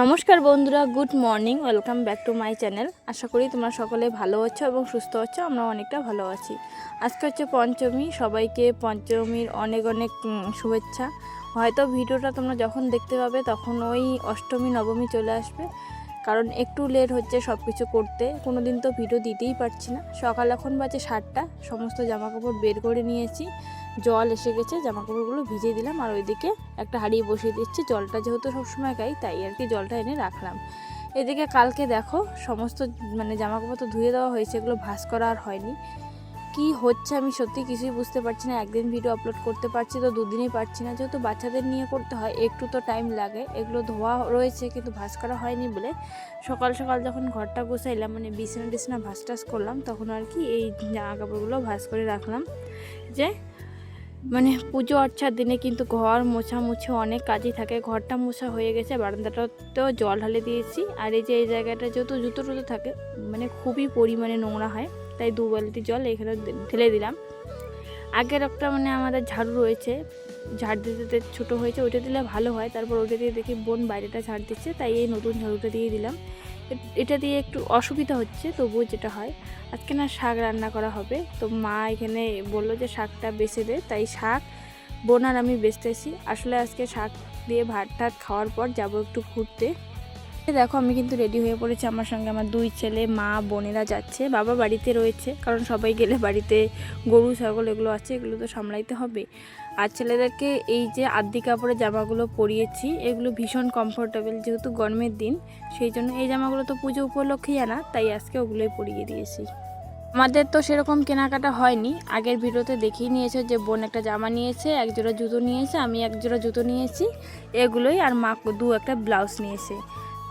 নমস্কার বন্ধুরা, good morning, welcome back to my channel. আশা করি তোমরা সকলে ভালো আছো এবং সুস্থ আছো আমরা অনেকটা ভালো আছি। আজকে হচ্ছে পঞ্চমী, সবাইকে পঞ্চমীর অনেক অনেক শুভেচ্ছা। হয়তো ভিডিওটা তোমরা যখন দেখতে পাবে তখন ওই অষ্টমী, নবমী চলে আসবে। কারণ একটু লেট হচ্ছে সব কিছু করতে কোনো দিন তো ভিডিও দিতেই পারছি না। সকাল এখন বাজে সাতটা, সমস্ত জামাকাপড় বের করে নিয়েছি। জল এসে গেছে জামা কাপড়গুলো ভিজিয়ে দিলাম আর ওইদিকে একটা হাঁড়ি বসিয়ে দিচ্ছি। জলটা যেহেতু সবসময় গাই তাই আর কি জলটা এনে রাখলাম। এদিকে কালকে দেখো, সমস্ত মানে জামা কাপড় তো ধুয়ে দেওয়া হয়েছে, এগুলো ভাঁজ করা আর হয়নি। কি হচ্ছে আমি সত্যি কিছুই বুঝতে পারছি না, একদিন ভিডিও আপলোড করতে পারছি তো দুদিনই পারছি না। যেহেতু বাচ্চাদের নিয়ে করতে হয়, একটু তো টাইম লাগে। এগুলো ধোয়া রয়েছে কিন্তু ভাঁজ করা হয়নি বলে। সকাল সকাল যখন ঘরটা গোছাইলাম মানে বিছানা টিছানা ভাঁজ টাজ করলাম, তখন আর কি এই জামা কাপড়গুলো ভাঁজ করে রাখলাম। যে মানে পুজো অর্চার দিনে কিন্তু ঘর মোছা মুছে অনেক কাজই থাকে। ঘরটা মোছা হয়ে গেছে, বারান্দাটাতেও জল ঢালে দিয়েছি। আর এই যে এই জায়গাটা যেহেতু জুতো টুতো থাকে মানে খুবই পরিমাণে নোংরা হয়, তাই দু বালতি জল এখানে ঢেলে দিলাম। আগের একটা মানে আমাদের ঝাড়ু রয়েছে, ঝাড় দিতে ছোটো হয়েছে, ওইটা দিলে ভালো হয়। তারপর ওইটা দিয়ে দেখি বোন বাইরেটা ঝাড় দিচ্ছে, তাই এই নতুন ঝাড়ুটা দিয়ে দিলাম। এটা দিয়ে একটু অসুবিধা হচ্ছে, তবুও যেটা হয়, আজকে না শাক রান্না করা হবে। তো মা এখানে বলল যে শাকটা বেছে দে, তাই শাক, বোনার আমি বেচতেছি। আসলে আজকে শাক দিয়ে ভাত টাত খাওয়ার পর যাব একটু ঘুরতে। দেখো, আমি কিন্তু রেডি হয়ে পড়েছি। আমার সঙ্গে আমার দুই ছেলে, মা, বোনেরা যাচ্ছে। বাবা বাড়িতে রয়েছে, কারণ সবাই গেলে বাড়িতে গরু, ছাগল এগুলো আছে, এগুলো তো সামলাইতে হবে। আর ছেলেদেরকে এই যে আদ্দি কাপড়ের জামাগুলো পরিয়েছি, এগুলো ভীষণ কমফোর্টেবল যেহেতু গরমের দিন, সেই জন্য এই জামাগুলো তো পুজো উপলক্ষেই আনা, তাই আজকে ওগুলোই পরিয়ে দিয়েছি। আমাদের তো সেরকম কেনাকাটা হয়নি। আগের ভিডিওতে দেখেই নিয়েছে যে বোন একটা জামা নিয়েছে এক জোড়া জুতো নিয়েছে, আমি এক জোড়া জুতো নিয়েছি, এগুলোই আর মা দু একটা ব্লাউজ নিয়েছে।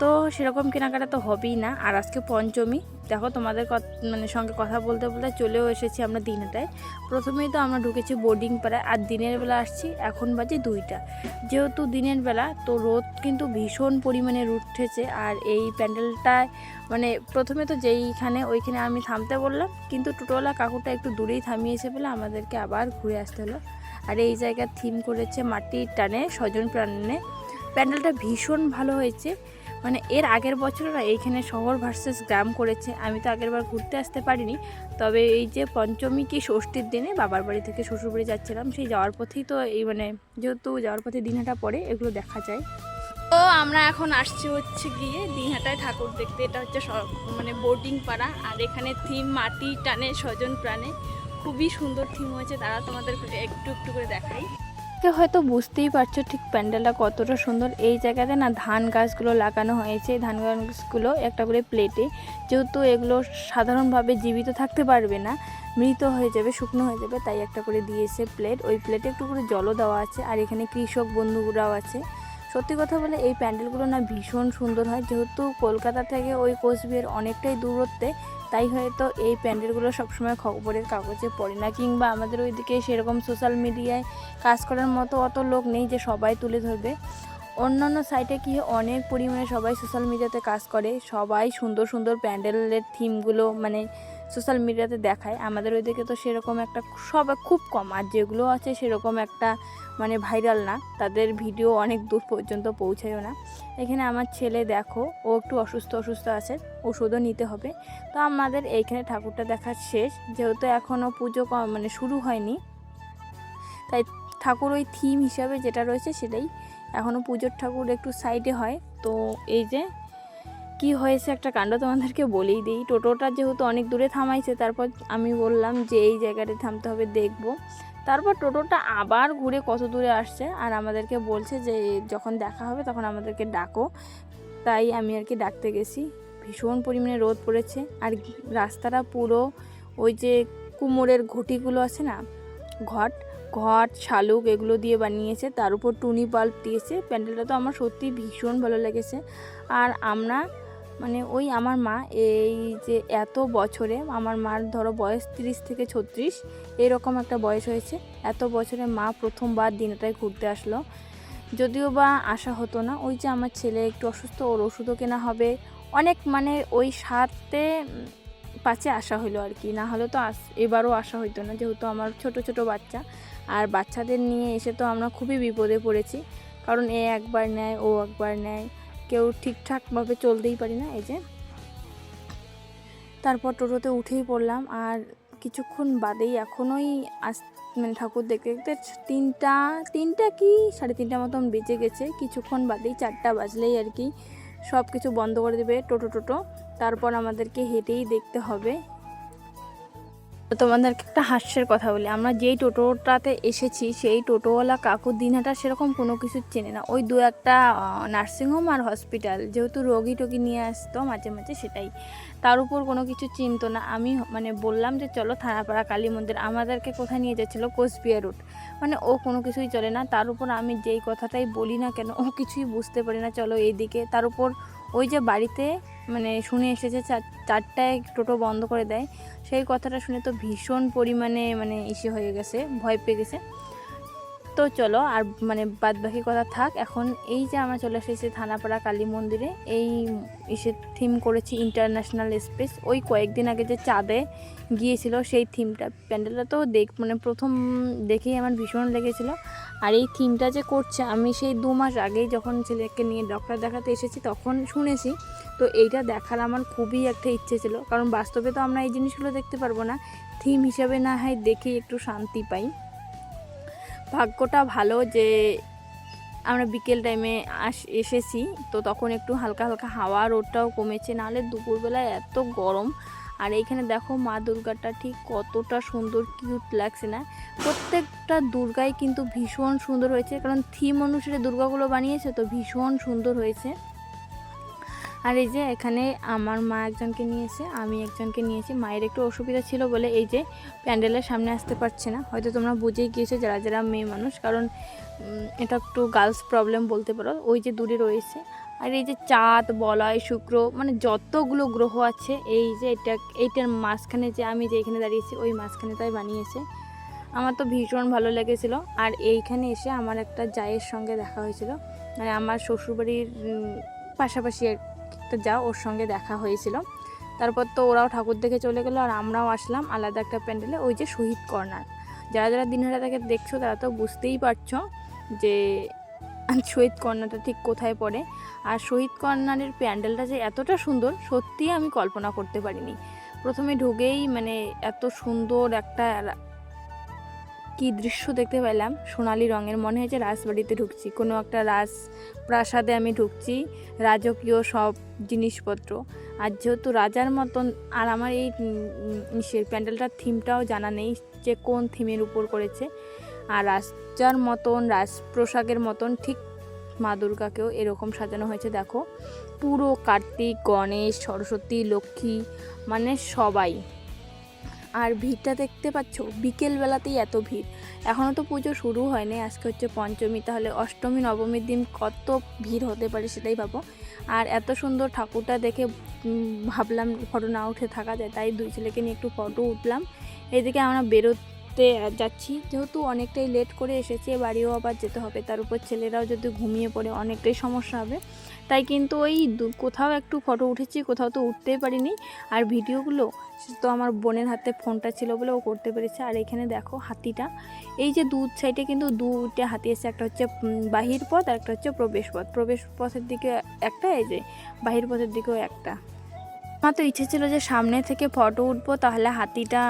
তো সেরকম কেনাকাটা তো হবেই না। আর আজকে পঞ্চমী। দেখো তোমাদের মানে সঙ্গে কথা বলতে বলতে চলেও এসেছি আমরা দিনটায়। প্রথমেই তো আমরা ঢুকেছি বোর্ডিং পাড়ায়, আর দিনের বেলা আসছি, এখন বাজে দুইটা। যেহেতু দিনের বেলা, তো রোদ কিন্তু ভীষণ পরিমাণে উঠেছে। আর এই প্যান্ডেলটায় মানে প্রথমে তো যেইখানে ওইখানে আমি থামতে বললাম, কিন্তু টোটোওয়ালা কাকুটা একটু দূরেই থামিয়েছে বলে আমাদেরকে আবার ঘুরে আসতে হলো। আর এই জায়গার থিম করেছে মাটির টানে স্বজন প্রাণে। প্যান্ডেলটা ভীষণ ভালো হয়েছে। মানে এর আগের বছররা এইখানে শহর ভার্সেস গ্রাম করেছে। আমি তো আগের বার ঘুরতে আসতে পারিনি। তবে এই যে পঞ্চমী কি ষষ্ঠীর দিনে বাবার বাড়ি থেকে শ্বশুরবাড়ি যাচ্ছিলাম, সেই যাওয়ার পথেই তো এই মানে যেহেতু যাওয়ার পথে দিনহাটা পড়ে, এগুলো দেখা যায়। তো আমরা এখন আসছি হচ্ছে গিয়ে দিনহাটায় ঠাকুর দেখতে। এটা হচ্ছে মানে বোর্ডিং পাড়া। আর এখানে থিম মাটি, টানে, স্বজন, প্রাণে। খুবই সুন্দর থিম হয়েছে। তারা তোমাদের একটু একটু করে দেখাই। কে হয়তো বুঝতেই পারছ ঠিক প্যান্ডেলটা কতটা সুন্দর। এই জায়গাতে না ধান গাছগুলো লাগানো হয়েছে। ধান গাছগুলো একটা করে প্লেটে। যেহেতু এগুলো সাধারণভাবে জীবিত থাকতে পারবে না, মৃত হয়ে যাবে, শুকনো হয়ে যাবে, তাই একটা করে দিয়েছে প্লেট। ওই প্লেটে একটু করে জলও দেওয়া আছে। আর এখানে কৃষক বন্ধুরাও আছে। সত্যি কথা বলে এই প্যান্ডেলগুলো না ভীষণ সুন্দর হয়। যেহেতু কলকাতা থেকে ওই কোচবিহার অনেকটাই দূরত্বে, তাই হয়তো এই প্যান্ডেলগুলো সবসময় খবরের কাগজে পড়ে না। কিংবা আমাদের ওইদিকে সেরকম সোশ্যাল মিডিয়ায় কাজ করার মতো অত লোক নেই যে সবাই তুলে ধরবে। অন্যান্য সাইটে কি অনেক পরিমাণে সবাই সোশ্যাল মিডিয়াতে কাজ করে। সবাই সুন্দর সুন্দর প্যান্ডেলের থিমগুলো মানে সোশ্যাল মিডিয়াতে দেখায়। আমাদের ওইদিকে তো সেরকম একটা সব খুব কম, আর যেগুলো আছে সেরকম একটা মানে ভাইরাল না। তাদের ভিডিও অনেক দূর পর্যন্ত পৌঁছায়ও না। এখানে আমার ছেলে দেখো, ও একটু অসুস্থ অসুস্থ আছে, ওষুধও নিতে হবে। তো আমাদের এইখানে ঠাকুরটা দেখা শেষ, যেহেতু এখনও পুজো মানে শুরু হয়নি। তাই ঠাকুর ওই থিম হিসাবে যেটা রয়েছে সেটাই। এখনও পুজোর ঠাকুর একটু সাইডে হয়। তো এই যে কি হয়েছে একটা কাণ্ড তোমাদেরকে বলেই দিই। টোটোটা যেহেতু অনেক দূরে থামাইছে, তারপর আমি বললাম যে এই জায়গাটা থামতে হবে, দেখব। তারপর টোটোটা আবার ঘুরে কত দূরে আসছে আর আমাদেরকে বলছে যে যখন দেখা হবে তখন আমাদেরকে ডাকো। তাই আমি আর কি ডাকতে গেছি। ভীষণ পরিমাণে রোদ পড়েছে আর রাস্তাটা পুরো ওই যে কুমোরের ঘটিগুলো আছে না, ঘট ঘট, শালুক এগুলো দিয়ে বানিয়েছে। তার উপর টুনি বাল্ব দিয়েছে। প্যান্ডেলটা তো আমার সত্যি ভীষণ ভালো লেগেছে। আর আমরা মানে ওই আমার মা, এই যে এত বছরে আমার মার ধরো বয়স তিরিশ থেকে ছত্রিশ, এরকম একটা বয়স হয়েছে। এত বছরে মা প্রথমবার দিনটায় ঘুরতে আসলো। যদিও বা আসা হতো না, ওই যে আমার ছেলে একটু অসুস্থ, ওর ওষুধও কেনা হবে। অনেক মানে ওই সাথে পাচে আসা হলো আর কি, না হলে তো আস, এবারও আসা হইতো না, যেহেতু আমার ছোট ছোট বাচ্চা। আর বাচ্চাদের নিয়ে এসে তো আমরা খুবই বিপদে পড়েছি, কারণ এ একবার নেয়, ও একবার নেয়। কেউ ঠিকঠাকভাবে চলতেই পারি না, এই যে। তারপর টোটোতে উঠেই পড়লাম, আর কিছুক্ষণ বাদেই এখনোই আস মানে ঠাকুর দেখতে দেখতে তিনটা তিনটা কি? সাড়ে তিনটা মতন বেঁচে গেছে। কিছুক্ষণ বাদেই চারটা বাজলেই আর কি সব কিছু বন্ধ করে দেবে টোটো টোটো। তারপর আমাদেরকে হেঁটেই দেখতে হবে। তোমাদেরকে একটা হাস্যের কথা বলি। আমরা যেই টোটোটাতে এসেছি, সেই টোটোওয়ালা কাকুর দিনহাটা সেরকম কোনো কিছু চেনে না। ওই দু একটা নার্সিংহোম আর হসপিটাল যেহেতু রোগী টোগী নিয়ে আসতো মাঝে মাঝে সেটাই। তার উপর কোনো কিছু চিনতো না। আমি মানে বললাম যে, চলো থানাপাড়া কালী মন্দির। আমাদেরকে কোথায় নিয়ে যাচ্ছিল? কোচবিহার রুট মানে ও কোনো কিছুই চলে না। তার উপর আমি যেই কথাটাই বলি না কেন, ও কিছুই বুঝতে পারি না। চলো এইদিকে। তার উপর ওই যে বাড়িতে মানে শুনে এসেছে চার- চারটায় টোটো বন্ধ করে দেয়। সেই কথাটা শুনে তো ভীষণ পরিমাণে মানে ইসে হয়ে গেছে, ভয় পেয়ে গেছে। তো চলো, আর মানে বাদ বাকি কথা থাক, এখন এই যে আমরা চলে এসেছি থানাপাড়া কালী মন্দিরে, এই ইসে থিম করেছি ইন্টারন্যাশনাল স্পেস ওই কয়েকদিন আগে যে চাঁদে গিয়েছিল সেই থিমটা প্যান্ডেলটা তো দেখ মানে প্রথম দেখেই আমার ভীষণ লেগেছিল। আর এই থিমটা যে করছে, আমি সেই দু মাস আগেই যখন ছেলেকে নিয়ে ডক্টর দেখাতে এসেছি, তখন শুনেছি তো এইটা দেখার আমার খুবই একটা ইচ্ছে ছিল। কারণ বাস্তবে তো আমরা এই জিনিসগুলো দেখতে পারব না। থিম হিসাবে না হয় দেখে একটু শান্তি পাই। ভাগ্যটা ভালো যে আমরা বিকেল টাইমে আস, এসেছি, তো তখন একটু হালকা হালকা হাওয়া রোদটাও কমেছে। নাহলে দুপুরবেলায় এত গরম। আর এইখানে দেখো মা দুর্গাটা ঠিক কতটা সুন্দর কিউট লাগছে না? প্রত্যেকটা দুর্গাই কিন্তু ভীষণ সুন্দর হয়েছে। কারণ থিম অনুসারে দুর্গাগুলো বানিয়েছে, তো ভীষণ সুন্দর হয়েছে। আর এই যে এখানে আমার মা একজনকে নিয়েছে, আমি একজনকে নিয়েছি। মায়ের একটু অসুবিধা ছিল বলে এই যে প্যান্ডেলের সামনে আসতে পারছে না। হয়তো তোমরা বুঝেই গিয়েছো যারা যারা মেয়ে মানুষ, কারণ এটা একটু গার্লস প্রবলেম বলতে পারো। ওই যে দূরে রয়েছে। আর এই যে চাঁদ, বলয়, শুক্র মানে যতগুলো গ্রহ আছে, এই যে এটা, এইটার মাঝখানে যে আমি যে এখানে দাঁড়িয়েছি, ওই মাঝখানে তাই বানিয়েছে। আমার তো ভীষণ ভালো লেগেছিলো। আর এইখানে এসে আমার একটা জায়ের সঙ্গে দেখা হয়েছিল। মানে আমার শ্বশুরবাড়ির পাশাপাশি একটা যা ওর সঙ্গে দেখা হয়েছিল। তারপর তো ওরাও ঠাকুর দেখে চলে গেলো আর আমরাও আসলাম আলাদা একটা প্যান্ডেলে ওই যে শহীদ কর্নার। যারা যারা দিনহাটা থেকে দেখছ তারা তো বুঝতেই পারছ যে শহীদ কর্নারটা ঠিক কোথায় পড়ে। আর শহীদ কর্নারের প্যান্ডেলটা যে এতটা সুন্দর, সত্যিই আমি কল্পনা করতে পারিনি। প্রথমে ঢুকেই মানে এত সুন্দর একটা কি দৃশ্য দেখতে পেলাম? সোনালি রঙের মনে হয়েছে রাজবাড়িতে ঢুকছি। কোনো একটা রাজ প্রাসাদে আমি ঢুকছি। রাজকীয় সব জিনিসপত্র। আর যেহেতু রাজার মতন, আর আমার এই প্যান্ডেলটার থিমটাও জানা নেই যে কোন থিমের উপর করেছে। আর রাজার মতন রাজ রাজপ্রসাদের মতন ঠিক মা দুর্গাকেও এরকম সাজানো হয়েছে, দেখো। পুরো কার্তিক, গণেশ, সরস্বতী, লক্ষ্মী মানে সবাই। আর ভিড়টা দেখতে পাচ্ছ? বিকেলবেলাতেই এত ভিড়। এখনও তো পুজো শুরু হয়নি, আজকে হচ্ছে পঞ্চমী, তাহলে অষ্টমী, নবমীর দিন কত ভিড় হতে পারে সেটাই ভাবো। আর এত সুন্দর ঠাকুরটা দেখে ভাবলাম ফটো না উঠে থাকা যায়, তাই দুই ছেলেকে নিয়ে একটু ফটো উঠলাম। এদিকে আমরা বেরোতে যাচ্ছি, যেহেতু অনেকটাই লেট করে এসেছি বাড়িও আবার যেতে হবে, তার উপর ছেলেরাও যদি ঘুমিয়ে পড়ে অনেকটাই সমস্যা হবে। তাই কিন্তু ওই কোথাও একটু ফটো উঠেছি, কোথাও তো উঠতেই পারিনি। আর ভিডিওগুলো তো আমার বোনের হাতে ফোনটা ছিল বলে ও করতে পেরেছে। আর এখানে দেখো হাতিটা। এই যে দু সাইডে কিন্তু দুটা হাতি আছে, একটা হচ্ছে বাহির পথ আর একটা হচ্ছে প্রবেশ পথ। প্রবেশ পথের দিকে একটা, এই যে বাহির পথের দিকেও একটা। আমার তো ইচ্ছে ছিল যে সামনে থেকে ফটো উঠবো, তাহলে হাতিটা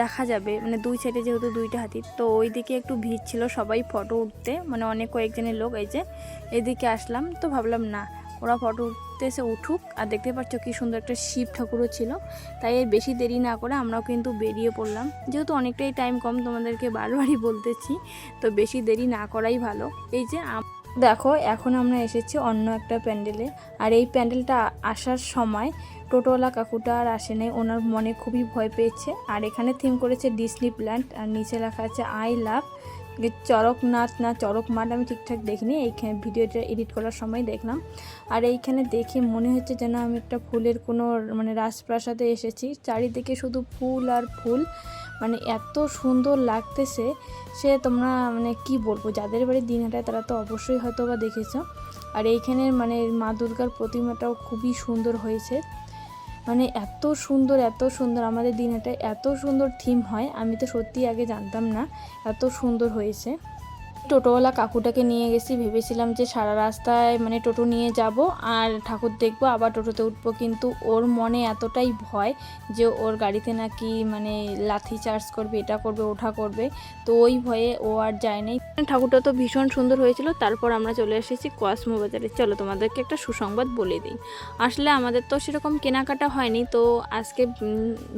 দেখা যাবে। মানে দুই সাইডে যেহেতু দুইটা হাতি, তো ওই দিকে একটু ভিড় ছিল সবাই ফটো উঠতে। মানে অনেক কয়েকজনের লোক এই যে এদিকে আসলাম, তো ভাবলাম না, ওরা ফটো উঠতে এসে উঠুক। আর দেখতে পাচ্ছ কি সুন্দর একটা শিব ঠাকুরও ছিল। তাই এর বেশি দেরি না করে আমরাও কিন্তু বেরিয়ে পড়লাম। যেহেতু অনেকটাই টাইম কম তোমাদেরকে বারবারই বলতেছি, তো বেশি দেরি না করাই ভালো। এই যে দেখো, এখন আমরা এসেছি অন্য একটা প্যান্ডেলে। আর এই প্যান্ডেলটা আসার সময় টোটোওয়ালা কাকুটা আর আসে নাই। ওনার মনে খুবই ভয় পেয়েছে। আর এখানে থিম করেছে ডিসনি প্ল্যান্ট আর নিচে লেখা আছে আই লাভ চরকনাথ না চরক মাঠ আমি ঠিকঠাক দেখিনি। এইখানে ভিডিওটা এডিট করার সময় দেখলাম। আর এইখানে দেখে মনে হচ্ছে যেন আমি একটা ফুলের কোনো মানে রাজপ্রাসাদে এসেছি। চারিদিকে শুধু ফুল আর ফুল। মানে এত সুন্দর লাগতেছে। সে তোমরা মানে কি বলব? যাদের বাড়ি দিনহাটায় তারা তো অবশ্যই হয়তো বা দেখেছ। আর এইখানের মানে মা দুর্গার প্রতিমাটাও খুবই সুন্দর হয়েছে। মানে এত সুন্দর এত সুন্দর, আমাদের দিনহাটায় এত সুন্দর থিম হয়, আমি তো সত্যি আগে জানতাম না, এত সুন্দর হয়েছে। টোটোওয়ালা কাকুটাকে নিয়ে গেছি। ভেবেছিলাম যে সারা রাস্তায় মানে টোটো নিয়ে যাব আর ঠাকুর দেখব, আবার টোটোতে উঠবো। কিন্তু ওর মনে এতটাই ভয় যে ওর গাড়িতে নাকি মানে লাথি চার্জ করবে, এটা করবে, ওঠা করবে। তো ওই ভয়ে ও আর যায় নাই। ঠাকুরটা তো ভীষণ সুন্দর হয়েছিল। তারপর আমরা চলে এসেছি কসমো বাজারে। চলো তোমাদেরকে একটা সুসংবাদ বলে দিই। আসলে আমাদের তো সেরকম কেনাকাটা হয়নি। তো আজকে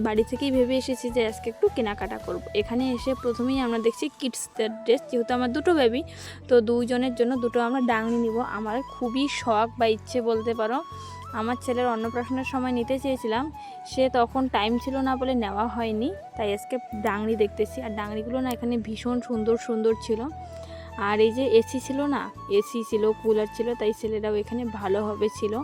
বাড়ি থেকেই ভেবে এসেছি যে আজকে একটু কেনাকাটা করব। এখানে এসে প্রথমেই আমরা দেখছি কিডসদের ড্রেস। যেহেতু আমার দুটো বেবি তো দুজনের জন্য দুটো আমরা ডাংনি নিব। আমার খুবই শখ বা ইচ্ছে বলতে পারো। আমার ছেলের অন্নপ্রাশনের সময় নিতে চেয়েছিলাম। সে তখন টাইম ছিল না বলে নেওয়া হয়নি। তাই আজকে ডাংরি দেখতেছি। আর ডাংরিগুলো না এখানে ভীষণ সুন্দর সুন্দর ছিল। আর এই যে এসি ছিল না এসি ছিল কুলার ছিল, তাই ছেলেরাও এখানে ভালোভাবে ছিল।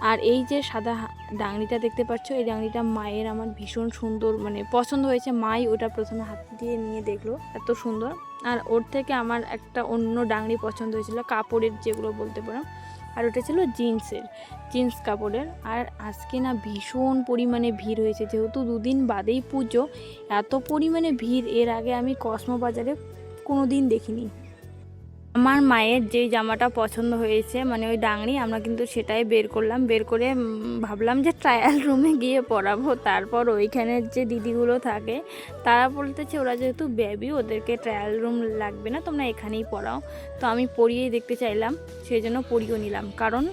আর এই যে সাদা ডাংরিটা দেখতে পাচ্ছ, এই ডাংরিটা মায়ের আমার ভীষণ সুন্দর মানে পছন্দ হয়েছে। মাই ওটা প্রথমে হাত দিয়ে নিয়ে দেখল, এত সুন্দর। আর ওর থেকে আমার একটা অন্য ডাংরি পছন্দ হয়েছিল, কাপড়ের যেগুলো বলতে পারো। আর ওটা ছিল জিন্সের, জিন্স কাপড়ের। আর আজকে না ভীষণ পরিমাণে ভিড় হয়েছে, যেহেতু দুদিন বাদেই পুজো, এত পরিমাণে ভিড়। এর আগে আমি কসমো বাজারে কোনো দিন দেখিনি। আমার মায়ের যেই জামাটা পছন্দ হয়েছে মানে ওই ডাংরি আমরা কিন্তু সেটাই বের করলাম। বের করে ভাবলাম যে ট্রায়াল রুমে গিয়ে পরাবো। তারপর ওইখানের যে দিদিগুলো থাকে, তারা বলতেছে, ওরা যেহেতু বেবি ওদেরকে ট্রায়াল রুম লাগবে না, তোমরা এখানেই পড়াও। তো আমি পরিয়েই দেখতে চাইলাম সেই জন্য পরিয়েও নিলাম। কারণ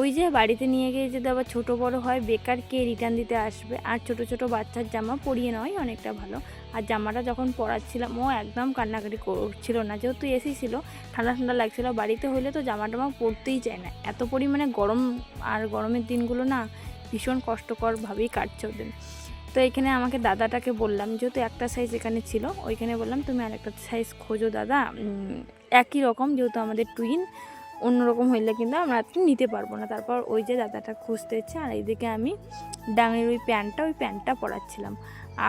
ওই যে বাড়িতে নিয়ে গিয়ে যদি আবার ছোটো বড় হয়, বেকার কে রিটার্ন দিতে আসবে? আর ছোট ছোট বাচ্চার জামা পরিয়ে নেওয়াই অনেকটা ভালো। আর জামাটা যখন পরাচ্ছিলাম, ও একদম কান্নাকাটি করছিল না। যেহেতু এসি ছিল, ঠান্ডা ঠান্ডা লাগছিল, বাড়িতে হইলে তো জামা টামা পরতেই চায় না। এত পরিমাণে গরম, আর গরমের দিনগুলো না ভীষণ কষ্টকরভাবেই কাটছে ওদের। তো এখানে আমাকে দাদাটাকে বললাম, যেহেতু একটা সাইজ এখানে ছিল, ওইখানে বললাম, তুমি আরেকটা সাইজ খোঁজো দাদা। একই রকম, যেহেতু আমাদের টুইন অন্যরকম হইলে কিন্তু আমরা নিতে পারব না। তারপর ওই যে দাদাটা খুঁজতেছে আর এইদিকে আমি ডাঙের ওই প্যান্টটা ওই প্যান্টটা পরাচ্ছিলাম।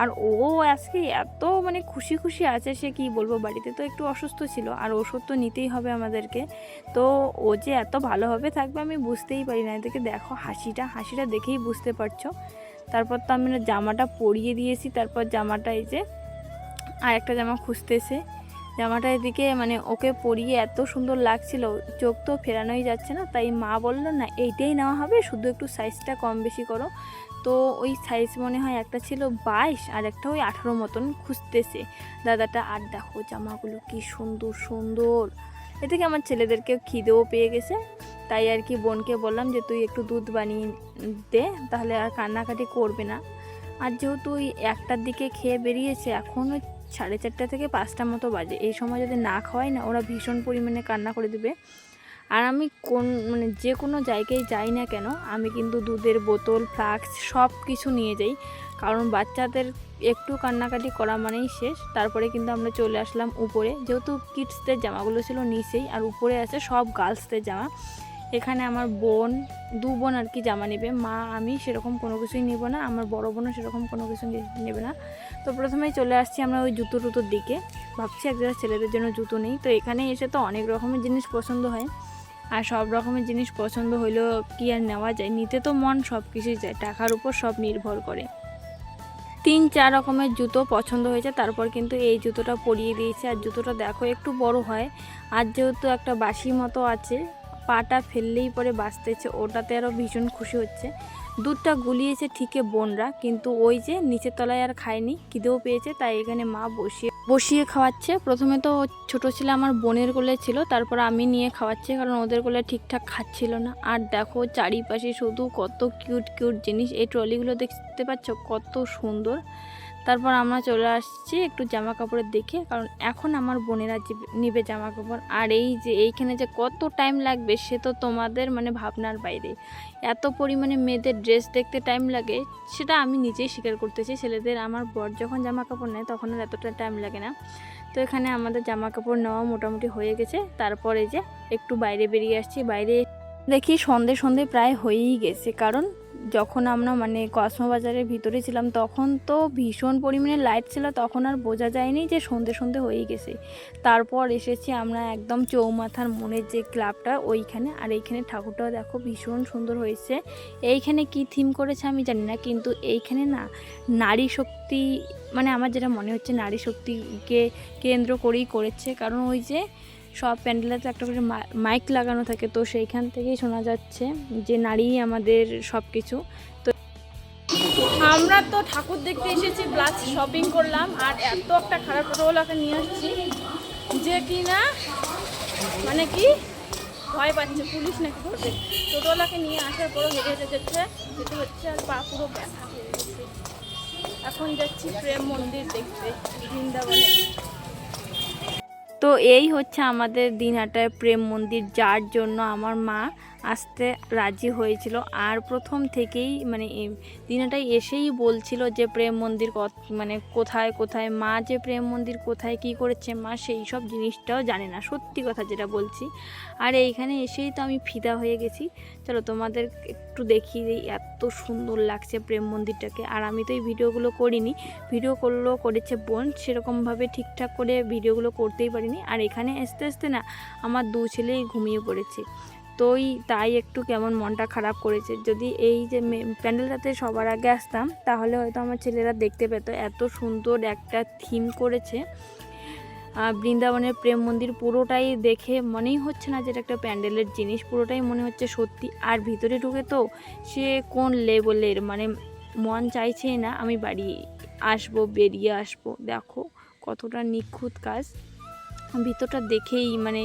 আর ও আজকে এত মানে খুশি খুশি আছে, সে কি বলব? বাড়িতে তো একটু অসুস্থ ছিল, আর ওষুধ তো নিতেই হবে আমাদেরকে। তো ও যে এত ভালোভাবে থাকবে আমি বুঝতেই পারি না। এদিকে দেখো হাসিটা হাসিটা দেখেই বুঝতে পারছ। তারপর তো আমি জামাটা পরিয়ে দিয়েছি, তারপর জামাটা এই যে আর একটা জামা খুঁজতেছে। জামাটা এদিকে মানে ওকে পরিয়ে এত সুন্দর লাগছিল, চোখ তো ফেরানোই যাচ্ছে না। তাই মা বলল, না, এইটাই নেওয়া হবে, শুধু একটু সাইজটা কম বেশি করো। তো ওই সাইজ মনে হয় একটা ছিল বাইশ আর একটা ওই আঠারো মতন খুঁজতেছে। দাদাটা, আর দেখো জামাগুলো কি সুন্দর সুন্দর। এদিকে আমার ছেলেদেরকে খিদেও পেয়ে গেছে। তাই আর কি বোনকে বললাম যে, তুই একটু দুধ বানিয়ে দে, তাহলে আর কান্নাকাটি করবে না। আর যেহেতু ওই একটার দিকে খেয়ে বেরিয়েছে, এখন ওই সাড়ে চারটা থেকে পাঁচটা মতো বাজে। এই সময় যদি না খাওয়াই না, ওরা ভীষণ পরিমাণে কান্না করে দেবে। আর আমি কোন মানে যে কোনো জায়গায় যাই না কেন, আমি কিন্তু দুধের বোতল, ফ্লাক্স সব কিছু নিয়ে যাই। কারণ বাচ্চাদের একটু কান্নাকাটি করা মানেই শেষ। তারপরে কিন্তু আমরা চলে আসলাম উপরে। যেহেতু কিডসদের জামাগুলো ছিল নিচেই, আর উপরে আছে সব গার্লসদের জামা। এখানে আমার বোন, দু বোন আর কি জামা নেবে। মা, আমি সেরকম কোনো কিছুই নেব না। আমার বড় বোনও সেরকম কোনো কিছু নেবে না। তো প্রথমেই চলে আসছি আমরা ওই জুতো টুতোর দিকে। ভাবছি এক জায়গায় ছেলেদের জন্য জুতো নেই। তো এখানে এসে তো অনেক রকমের জিনিস পছন্দ হয়। আর সব রকমের জিনিস পছন্দ হইলেও কি আর নেওয়া যায়? নিতে তো মন সব কিছুই যায়, টাকার উপর সব নির্ভর করে। তিন, চার রকমের জুতো পছন্দ হয়েছে, তারপর কিন্তু এই জুতোটা পরিয়ে দিয়েছে। আর জুতোটা দেখো, একটু বড় হয়। আর যেহেতু একটা বাসি মতো আছে, পাটা ফেললেই পরে বাঁচতেছে, ওটাতে আরও ভীষণ খুশি হচ্ছে। দুধটা গুলিয়েছে ঠিকই বোনরা, কিন্তু ওই যে নিচের তলায় আর খায়নি, খিদেও পেয়েছে, তাই এখানে মা বসিয়ে বসিয়ে খাওয়াচ্ছে। প্রথমে তো ছোট ছেলে আমার বোনের কোলে ছিল, তারপর আমি নিয়ে খাওয়াচ্ছি, কারণ ওদের কোলে ঠিকঠাক খাচ্ছিল না। আর দেখো চারিপাশে শুধু কত কিউট কিউট জিনিস, এই ট্রলিগুলো দেখতে পাচ্ছ কত সুন্দর। তারপর আমরা চলে আসছি একটু জামা কাপড়ের দেখে কারণ এখন আমার বোনেরা নিবে জামা কাপড় আর এই যে এইখানে যে কত টাইম লাগবে সে তো তোমাদের মানে ভাবনার বাইরে। এত পরিমাণে মেয়েদের ড্রেস দেখতে টাইম লাগে, সেটা আমি নিজেই স্বীকার করতেছি। ছেলেদের আমার বর যখন জামা কাপড় নেয় তখন আর এতটা টাইম লাগে না। তো এখানে আমাদের জামা কাপড় নেওয়া মোটামুটি হয়ে গেছে। তারপরে যে একটু বাইরে বেরিয়ে আসছি। বাইরে দেখি সন্ধে সন্ধে প্রায় হয়েই গেছে, কারণ যখন আমরা মানে কসমো বাজারের ভিতরে ছিলাম, তখন তো ভীষণ পরিমাণে লাইট ছিল, তখন আর বোঝা যায়নি যে সন্ধে সন্ধে হয়ে গেছে। তারপর এসেছি আমরা একদম চৌমাথার মনের যে ক্লাবটা, ওইখানে। আর এইখানে ঠাকুরটাও দেখো ভীষণ সুন্দর হয়েছে। এইখানে কি থিম করেছে আমি জানি না, কিন্তু এইখানে না নারী শক্তি মানে আমার যেটা মনে হচ্ছে নারী শক্তিকে কেন্দ্র করেই করেছে। কারণ ওই যে সব প্যান্ডেলে তো একটা করে মাইক লাগানো থাকে, তো সেইখান থেকেই শোনা যাচ্ছে যে নারী আমাদের সব কিছু তো আমরা তো ঠাকুর দেখতে এসেছি প্লাস শপিং করলাম, আর এত একটা খারাপ টোটোওয়ালাকে নিয়ে আসছি যে কি না মানে কি? ভয় পাচ্ছে, পুলিশ নাকি ধরবে? টোটোওয়ালাকে নিয়ে আসার পরও হেঁটে হেঁটে যাচ্ছে যেতে হচ্ছে, আর পা পুরো ব্যথা এখন যাচ্ছি প্রেম মন্দির দেখতে, বৃন্দাবনে। তো এই হচ্ছে আমাদের দিনহাটায় প্রেম মন্দির যার জন্য আমার মা আসতে রাজি হয়েছিল। আর প্রথম থেকেই মানে দিনহাটায় এসেই বলছিল যে প্রেম মন্দির মানে কোথায় কোথায়, মা যে প্রেম মন্দির কোথায়, কি করেছে মা, সেই সব জিনিসটাও জানে না। সত্যি কথা যেটা বলছি। আর এইখানে এসেই তো আমি ফিদা হয়ে গেছি। চলো তোমাদের একটু দেখিয়ে দিই এত সুন্দর লাগছে প্রেম মন্দিরটাকে। আর আমি তো এই ভিডিওগুলো করিনি। ভিডিও করলেও করেছে বোন। সেরকমভাবে ঠিকঠাক করে ভিডিওগুলো করতেই পারিনি। আর এখানে আসতে আসতে না আমার দু ছেলেই ঘুমিয়ে পড়েছে। তোই তাই একটু কেমন মনটা খারাপ করেছে। যদি এই যে প্যান্ডেলটাতে সবার আগে আসতাম, তাহলে হয়তো আমার ছেলেরা দেখতে পেতো এত সুন্দর একটা থিম করেছে। বৃন্দাবনের প্রেম মন্দির পুরোটাই দেখে মনেই হচ্ছে না যে এটা একটা প্যান্ডেলের জিনিস। পুরোটাই মনে হচ্ছে সত্যি। আর ভিতরে ঢুকে তো সে কোন লেভেলের মানে মন চাইছে না, আমি বাড়ি আসব, বেরিয়ে আসব। দেখো কতটা নিখুঁত কাজ। ভিতরটা দেখেই মানে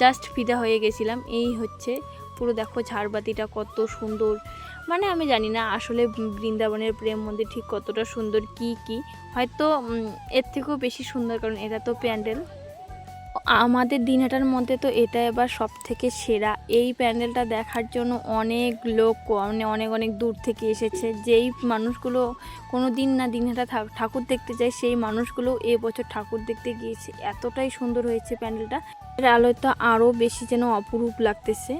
জাস্ট ফিদা হয়ে গেছিলাম। এই হচ্ছে পুরো দেখো ঝাড়বাতিটা কত সুন্দর। মানে আমি জানি না আসলে বৃন্দাবনের প্রেম মন্দির ঠিক কতটা সুন্দর, কি কি? হয়তো এর থেকেও বেশি সুন্দর কারণ এটা তো প্যান্ডেল। আমাদের দিনহাটার মধ্যে তো এটা এবার সব থেকে সেরা। এই প্যান্ডেলটা দেখার জন্য অনেক লোক মানে অনেক অনেক দূর থেকে এসেছে। যেই মানুষগুলো কোনো দিন না দিনহাটা ঠাকুর দেখতে যায়, সেই মানুষগুলো এবছর ঠাকুর দেখতে গিয়েছে। এতটাই সুন্দর হয়েছে প্যান্ডেলটা। এর আলোয় তো আরও বেশি যেন অপরূপ লাগতেছে।